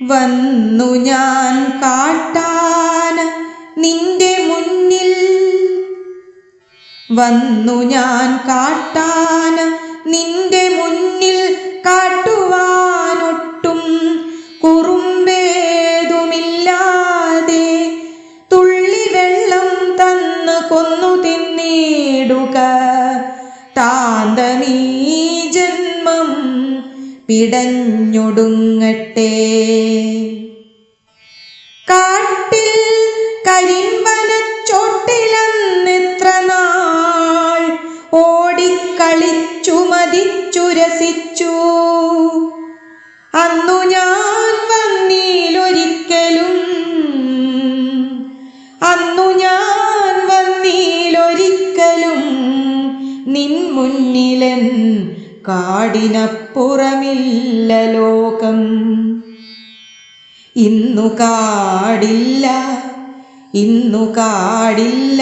വന്നു ഞാൻ കാട്ടാന നിന്റെ മുന്നിൽ. വന്നു ഞാൻ കാട്ടാന നിന്റെ മുന്നിൽ കാട്ടുവാനൊട്ടും പിടഞ്ഞൊടുങ്ങട്ടെ. കാട്ടിൽ കരിമ്പനച്ചോട്ടിലെന്നിത്ര നാൾ ഓടിക്കളിച്ചു മതിച്ചു രസിച്ചു അന്നു ഞാൻ വന്നീലൊരിക്കലും അന്നു ഞാൻ വന്നീലൊരിക്കലും നിൻ മുന്നിലൻ കാടിനപ്പുറമില്ല ലോകം. ഇന്നു കാടില്ല ഇന്നു കാടില്ല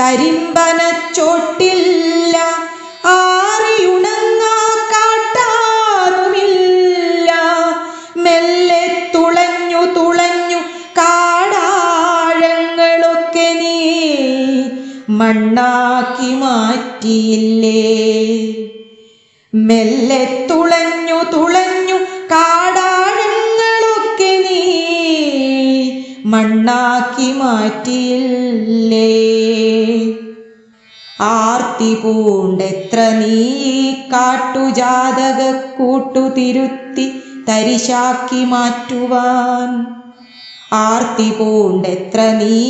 കരിമ്പനച്ചോട്ടില്ല ആറിയുണങ്ങാ കാട്ടാറുമില്ല. മെല്ലെ തുളഞ്ഞു തുളഞ്ഞു കാടാഴങ്ങളൊക്കെ നീ മണ്ണാക്കി മാറ്റിയില്ലേ. മെല്ലെ തുളഞ്ഞു തുളഞ്ഞു കാടാഴങ്ങളൊക്കെ നീ മണ്ണാക്കി മാറ്റിയില്ലേ? ആർത്തി പൂണ്ടെത്ര നീ കാട്ടുജാതക കൂട്ടുതിരുത്തി തരിശാക്കി മാറ്റുവാൻ? ആർത്തി പൂണ്ടെത്ര നീ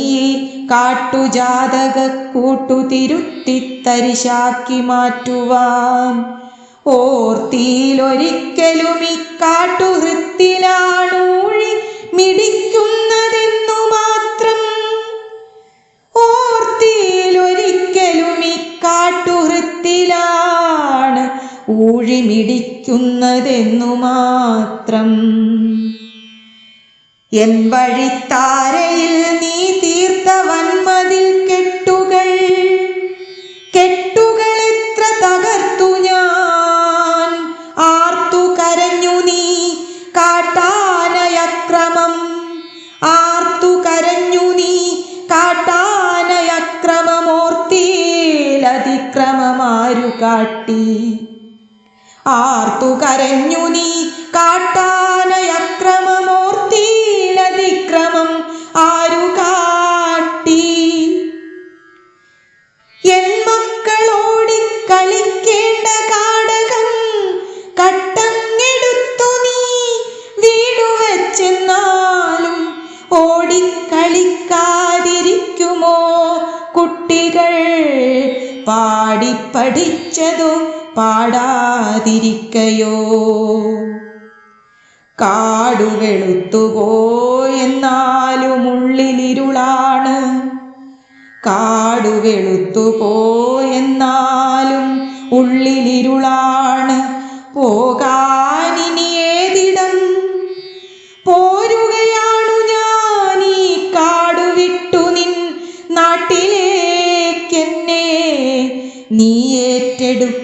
കാട്ടുജാതക കൂട്ടുതിരുത്തി തരിശാക്കി മാറ്റുവാൻ? ഓർത്തിയിലൊരിക്കലും ഇക്കാട്ടുഹൃത്തിലാണൂഴി കാട്ടുഹൃത്തിലാണൂഴി മിടിക്കുന്നതെന്നു മാത്രം. ഓർത്തിയിലൊരിക്കലും ഇക്കാട്ടുഹൃത്തിലാണ് കാട്ടുഹൃത്തിലാണ് ഊഴി മിടിക്കുന്നതെന്നു മാത്രം. എൻ വഴിത്താരയിൽ കാട്ടാനയക്രമമോർത്തിയിലതിക്രമമാരു കാട്ടി ആർത്തു കരഞ്ഞു നീ കാട്ടാനയക്രമമോർത്തിയിലതിക്രമം പാടിപ്പഠിച്ചതോ പാടാതിരിക്കയോ? കാടുവെളുത്തുപോയെന്നാലും ഉള്ളിലിരുളാണ് കാടുവെളുത്തുപോയെന്നാലും ഉള്ളിലിരുളാണ്. പോകാനിനി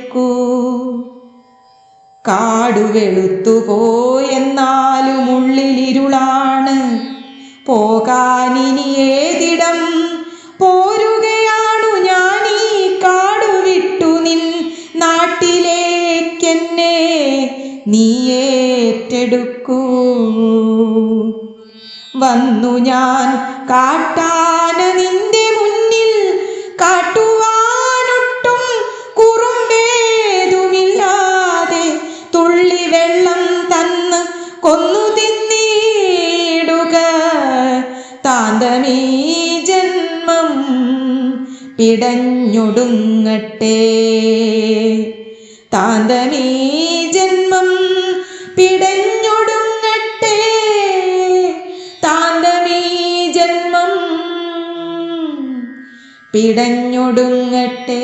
ഏറ്റെടുക്കൂ കാടു വെളുത്തുപോയെന്നാലും ഉള്ളിലിരുളാണ് പോകാനിനി ഏതിടം പോരുകയാണു ഞാൻ ഈ കാടു നിൻ നാട്ടിലേക്കെന്നെ നീ ഏറ്റെടുക്കൂ. വന്നു ഞാൻ കാട്ടാന പിടഞ്ഞൊടുങ്ങട്ടെ താന്തമീ ജന്മം പിടഞ്ഞൊടുങ്ങട്ടെ. താന്തമീ ജന്മം പിടഞ്ഞൊടുങ്ങട്ടെ.